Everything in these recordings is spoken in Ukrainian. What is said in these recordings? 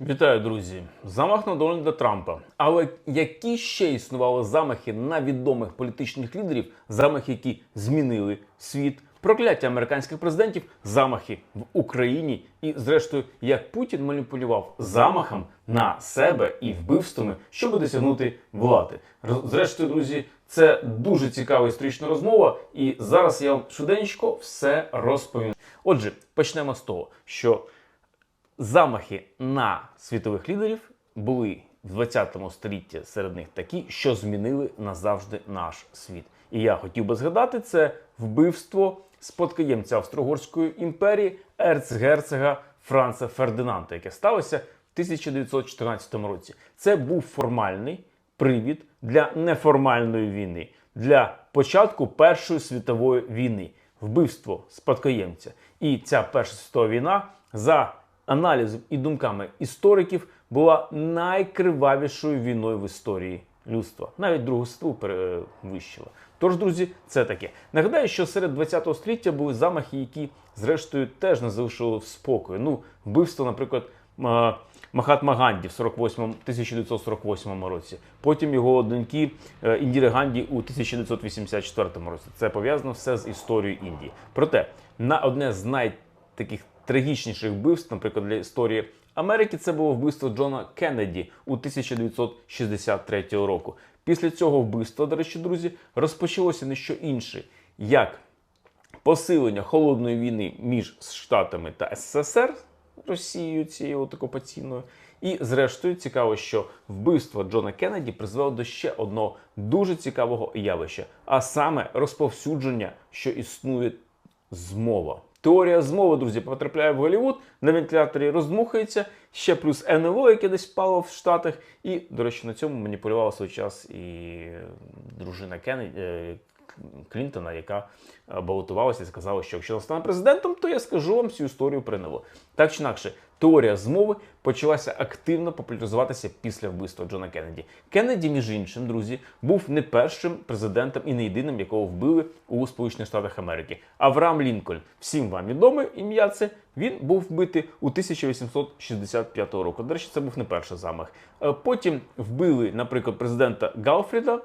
Вітаю, друзі! Замах на Дональда Трампа. Але які ще існували замахи на відомих політичних лідерів, замахи, які змінили світ, прокляття американських президентів, замахи в Україні, і, зрештою, як Путін маніпулював замахом на себе і вбивствами, щоб досягнути влади. Зрештою, друзі, це дуже цікава історична розмова, і зараз я вам швиденько все розповім. Отже, почнемо з того, що замахи на світових лідерів були в 20 столітті серед них такі, що змінили назавжди наш світ. І я хотів би згадати це вбивство спадкоємця Австро-Угорської імперії ерцгерцога Франца Фердинанда, яке сталося в 1914 році. Це був формальний привід для неформальної війни, для початку Першої світової війни, вбивство спадкоємця. І ця Перша світова війна за аналізом і думками істориків була найкривавішою війною в історії людства. Навіть Другу світову перевищила. Тож, друзі, це таке. Нагадаю, що серед 20 століття були замахи, які, зрештою, теж не залишили в спокою. Ну, вбивство, наприклад, Махатма Ганді в 48, 1948 році. Потім його доньки е, Індіри Ганді у 1984 році. Це пов'язано все з історією Індії. Проте на одне з найтаких трагічніших вбивств, наприклад, для історії Америки, це було вбивство Джона Кеннеді у 1963 року. Після цього вбивства, до речі, друзі, розпочалося не що інше, як посилення холодної війни між Штатами та СССР, Росією цією от окупаційною. І, зрештою, цікаво, що вбивство Джона Кеннеді призвело до ще одного дуже цікавого явища, а саме розповсюдження, що існує змова. Теорія змови, друзі, потрапляє в Голівуд, на вентиляторі роздмухається, ще плюс НЛО, яке десь впало в Штатах. І, до речі, на цьому маніпулювала свій час і дружина Кеннеді, е, Клінтона, яка е, балотувалася і сказала, що якщо я стану президентом, то я скажу вам всю історію про НЛО. Так чи інакше, теорія змови почалася активно популяризуватися після вбивства Джона Кеннеді. Кеннеді, між іншим, друзі, був не першим президентом і не єдиним, якого вбили у Сполучених Штатах Америки. Авраам Лінкольн, всім вам відоме ім'я це. Він був вбитий у 1865 року. До речі, це був не перший замах. Е, Потім вбили, наприклад, президента Галфріда,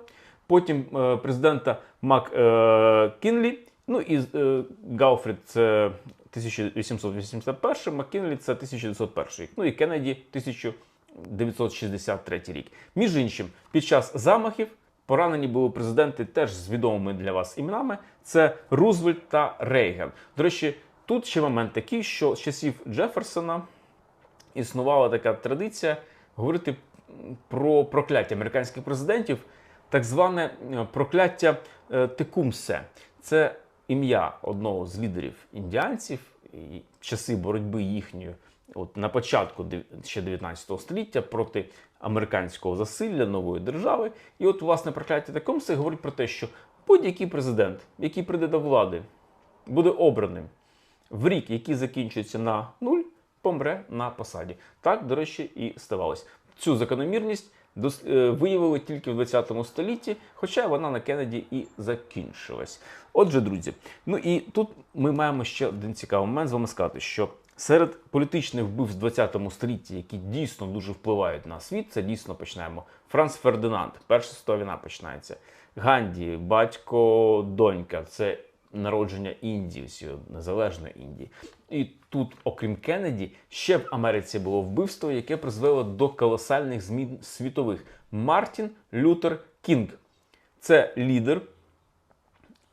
потім е, президента Мак е, Кінлі. Ну і е, Галфрід це 1881, Маккінлі це 1901 рік. Ну і Кеннеді 1963 рік. Між іншим, під час замахів поранені були президенти теж з відомими для вас іменами: це Рузвельт та Рейган. До речі, тут ще момент такий, що з часів Джеферсона існувала така традиція говорити про прокляття американських президентів, так зване прокляття е, Текумсе. Це ім'я одного з лідерів індіанців і часи боротьби їхньої. От на початку ще 19 століття проти американського засилля нової держави. І от, власне, прокляття Текумсе говорить про те, що будь-який президент, який прийде до влади, буде обраним в рік, який закінчується на нуль, помре на посаді. Так, до речі, і ставалось. Цю закономірність виявили тільки в 20 столітті, хоча вона на Кеннеді і закінчилась. Отже, друзі, ну і тут ми маємо ще один цікавий момент з вами сказати, що серед політичних вбивств 20 столітті, які дійсно дуже впливають на світ, це дійсно починаємо. Франц Фердинанд, Перша світова війна починається. Ганді, батько, донька, це народження Індії, незалежної Індії. І тут, окрім Кеннеді, ще в Америці було вбивство, яке призвело до колосальних змін світових. Мартін Лютер Кінг. Це лідер,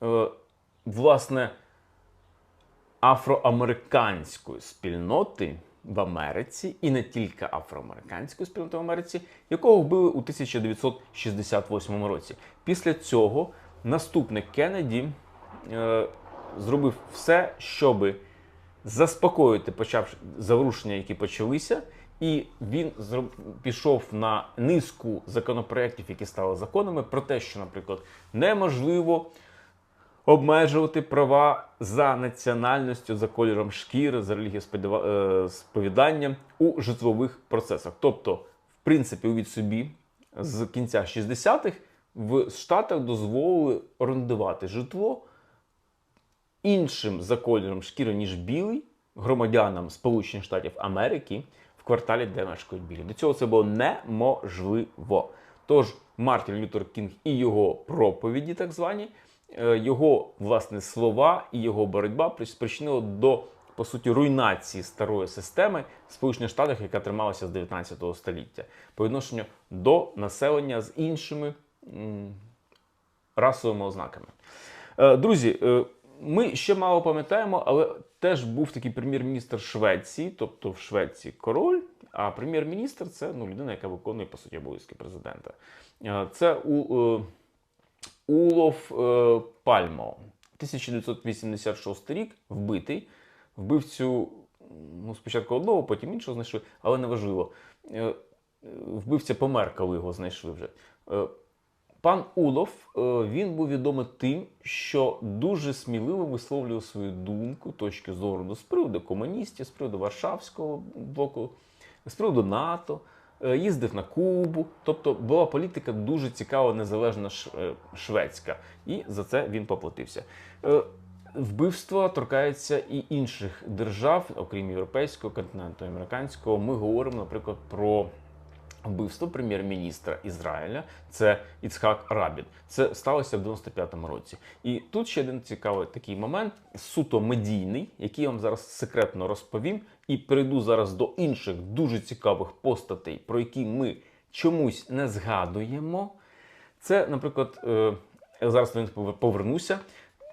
е, власне, афроамериканської спільноти в Америці, і не тільки афроамериканської спільноти в Америці, якого вбили у 1968 році. Після цього наступник Кеннеді е, зробив все, щоб заспокоїти почав заворушення, які почалися, і він пішов на низку законопроєктів, які стали законами, про те, що, наприклад, неможливо обмежувати права за національністю, за кольором шкіри, за релігієсповіданням у житлових процесах. Тобто, в принципі, увіть собі, з кінця 60-х в Штатах дозволили орендувати житло іншим за кольором шкіри, ніж білий, громадянам Сполучених Штатів Америки, в кварталі, де мешкають білі. До цього це було неможливо. Тож Мартін Лютер Кінг і його проповіді, так звані, е, його власне слова і його боротьба спричинило до по суті руйнації старої системи в Сполучених Штатах, яка трималася з 19 століття, по відношенню до населення з іншими м, расовими ознаками. Е, Друзі, е, ми ще мало пам'ятаємо, але теж був такий прем'єр-міністр Швеції, тобто в Швеції король, а прем'єр-міністр це ну, людина, яка виконує по суті обов'язки президента. Е, Це у, е, Улов е, Пальмо, 1986 рік, вбитий. Вбивцю ну, спочатку одного, потім іншого знайшли, але неважливо. Вбивця помер, коли його знайшли вже. Пан Улов е, він був відомий тим, що дуже сміливо висловлював свою думку, точки зору з приводу комуністів, з приводу Варшавського блоку, з приводу НАТО, е, їздив на Кубу. Тобто була політика дуже цікава, незалежна е, шведська, і за це він поплатився. Вбивства торкаються і інших держав, окрім європейського континенту, американського. Ми говоримо, наприклад, про вбивство прем'єр-міністра Ізраїля. Це Іцхак Рабін. Це сталося в 95-му році. І тут ще один цікавий такий момент, суто медійний, який я вам зараз секретно розповім, і перейду зараз до інших дуже цікавих постатей, про які ми чомусь не згадуємо. Це, наприклад, е, зараз повер- повернуся.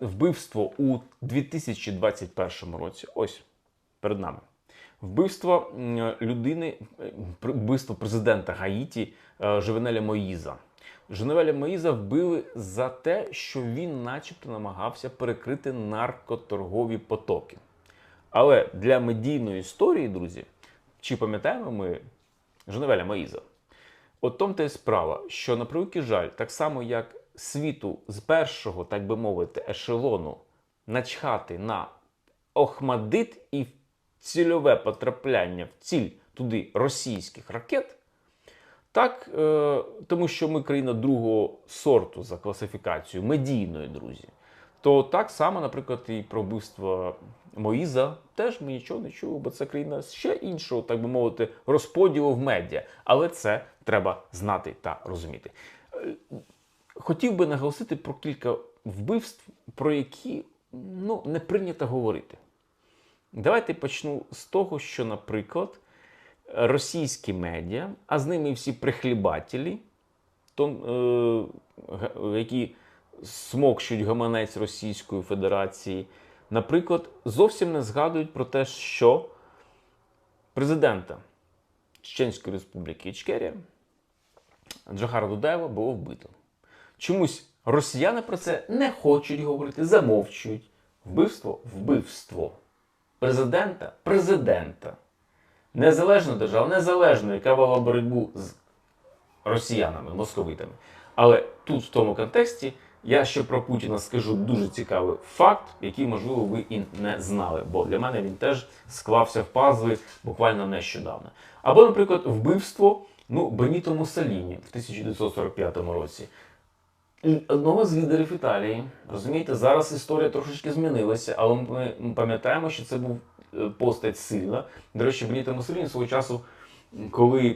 Вбивство у 2021 році. Ось перед нами. Вбивство людини, вбивство президента Гаїті е, Живенеля Моїза. Живенеля Моїза вбили за те, що він, начебто, намагався перекрити наркоторгові потоки. Але для медійної історії, друзі, чи пам'ятаємо ми Женевеля Моїза? От том та й справа, що на превеликий жаль, так само як світу з першого, так би мовити, ешелону начхати на Охмадит і цільове потрапляння в ціль туди російських ракет, так, е, тому що ми країна другого сорту за класифікацією, медійної, друзі. То так само, наприклад, і про вбивство Моїза теж ми нічого не чули, бо це країна ще іншого, так би мовити, розподілу в медіа. Але це треба знати та розуміти. Е, Хотів би наголосити про кілька вбивств, про які ну, не прийнято говорити. Давайте почну з того, що, наприклад, російські медіа, а з ними всі прихлібателі, то, е, які смокчуть гаманець Російської Федерації, наприклад, зовсім не згадують про те, що президента Чеченської Республіки Ічкерія Джахара Дудаєва було вбито. Чомусь росіяни про це не хочуть говорити, замовчують. Вбивство вбивство. Президента президента. Незалежна держава, незалежно, яка вела боротьбу з росіянами, московитами. Але тут, в тому контексті, я ще про Путіна скажу дуже цікавий факт, який, можливо, ви і не знали, бо для мене він теж склався в пазли буквально нещодавно. Або, наприклад, вбивство ну, Беніто Муссоліні в 1945 році. Одного з лідерів Італії. Розумієте, зараз історія трошечки змінилася, але ми пам'ятаємо, що це був е, постать сильна. До речі, Беніто Муссоліні свого часу, коли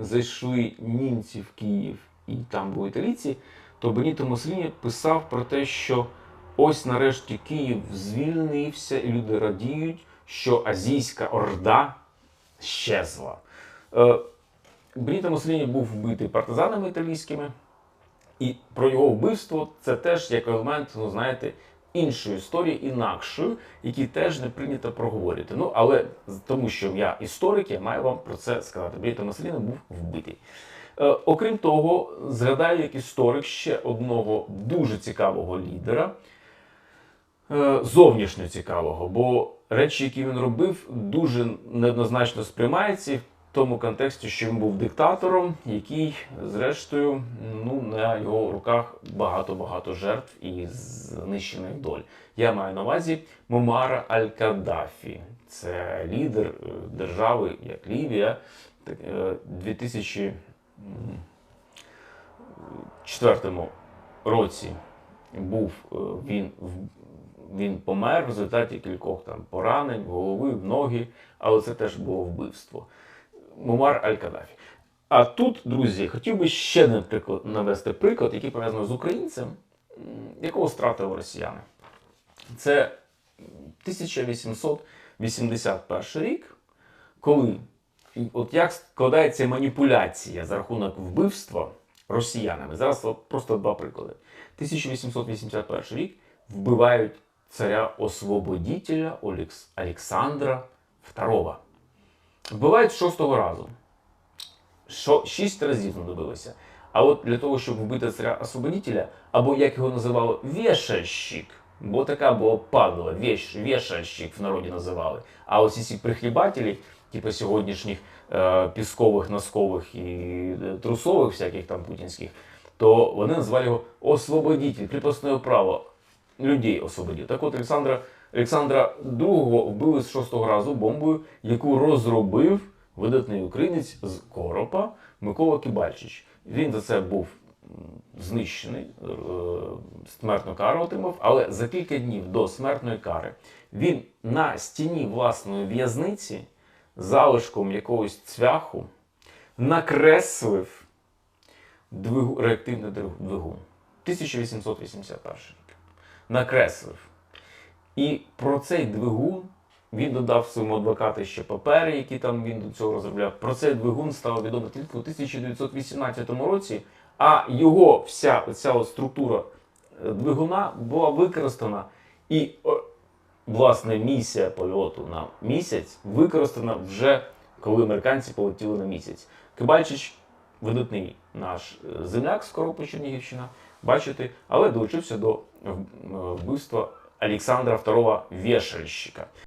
зайшли німці в Київ і там були італійці, то Беніто Муссоліні писав про те, що ось нарешті Київ звільнився, і люди радіють, що Азійська Орда щезла. Е, Беніто Муссоліні був вбитий партизанами італійськими. І про його вбивство це теж як елемент, ну знаєте, іншої історії, інакшої, які теж не прийнято проговорити. Ну, але тому що я історик, я маю вам про це сказати. Беніто Муссоліні був вбитий. Е, окрім того, згадаю як історик ще одного дуже цікавого лідера, е, зовнішньо цікавого, бо речі, які він робив, дуже неоднозначно сприймаються тому контексті, що він був диктатором, який, зрештою, ну на його руках багато-багато жертв і знищених доль. Я маю на увазі Мумара Аль-Каддафі. Це лідер е, держави, як Лівія, так, е, 2004 році був е, він він помер в результаті кількох там поранень, голови, ноги, але це теж було вбивство. Мумар Аль-Каддафі. А тут, друзі, хотів би ще один приклад навести приклад, який пов'язаний з українцем, якого стратили росіяни. Це 1881 рік, коли от як складається маніпуляція за рахунок вбивства росіянами. Зараз просто два приклади. 1881 рік вбивають царя освободителя Олекс- Олександра II. Вбивають шостого разу. Що, шість разів знадобилося. А от для того, щоб вбити царя освободителя, або як його називали, вішальщик, бо така була падла, веш, вішальщик в народі називали. А ось ці прихлібателі, типу сьогоднішніх е, піскових, носкових і е, трусових, всяких там путінських, то вони називали його освободитель, кріпосне право людей освободив. Так от Олександра, Олександра II вбили з шостого разу бомбою, яку розробив видатний українець з Коропа Микола Кібальчич. Він за це був знищений, е, смертну кару отримав, але за кілька днів до смертної кари він на стіні власної в'язниці залишком якогось цвяху накреслив двигу, реактивний двигун. 1881 рік. Накреслив. І про цей двигун він додав своєму адвокату ще папери, які там він до цього розробляв. Про цей двигун стало відомо тільки у 1918 році, а його вся оця структура е, двигуна була використана. І власне місія польоту на місяць використана вже коли американці полетіли на місяць. Кибальчич видатний наш е, земляк з Коропа Чернігівщина, бачите, але долучився до е, вбивства Олександра II Вешальщика.